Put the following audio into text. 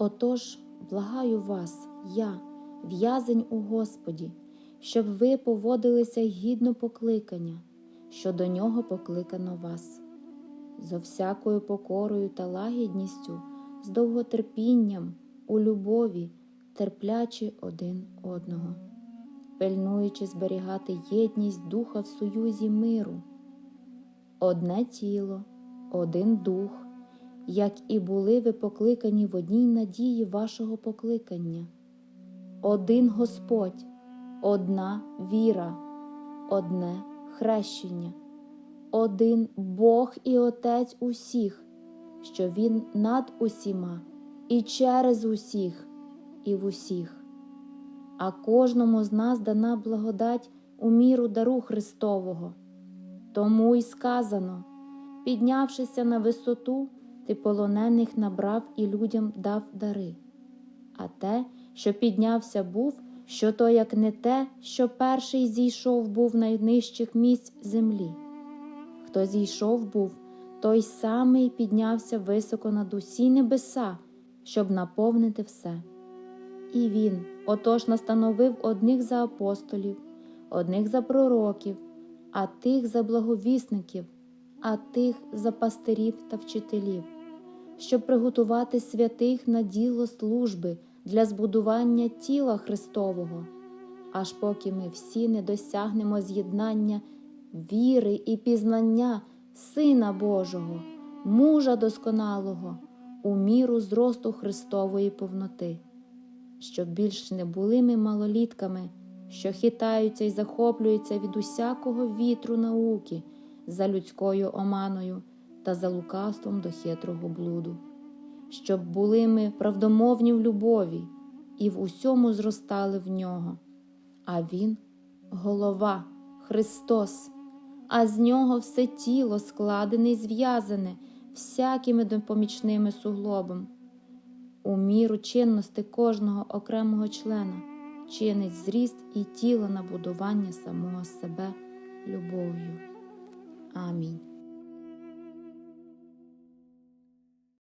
Отож, благаю вас, я, в'язень у Господі, щоб ви поводилися гідно покликання, що до нього покликано вас, зо всякою покорою та лагідністю, з довготерпінням, у любові, терплячи один одного, пильнуючи зберігати єдність духа в союзі миру, одне тіло, один дух, як і були ви покликані в одній надії вашого покликання, один Господь, одна віра, одне хрещення, один Бог і Отець усіх, що Він над усіма і через усіх, і в усіх. А кожному з нас дана благодать у міру дару Христового. Тому й сказано, піднявшися на висоту, ти полонених набрав і людям дав дари. А те, що піднявся був, що то як не те, що перший зійшов був найнижчих місць землі. Хто зійшов був, той самий піднявся високо над усі небеса, щоб наповнити все. І він отож настановив одних за апостолів, одних за пророків, а тих за благовісників, а тих за пастирів та вчителів, щоб приготувати святих на діло служби для збудування тіла Христового, аж поки ми всі не досягнемо з'єднання віри і пізнання Сина Божого, мужа досконалого, у міру зросту Христової повноти. Щоб більш не були ми малолітками, що хитаються і захоплюються від усякого вітру науки за людською оманою та за лукавством до хитрого блуду, щоб були ми правдомовні в любові і в усьому зростали в нього. А Він голова, Христос, а з нього все тіло складене і зв'язане всякими допомічними суглобом у міру чинності кожного окремого члена, чинить зріст і тіло на будування самого себе любов'ю.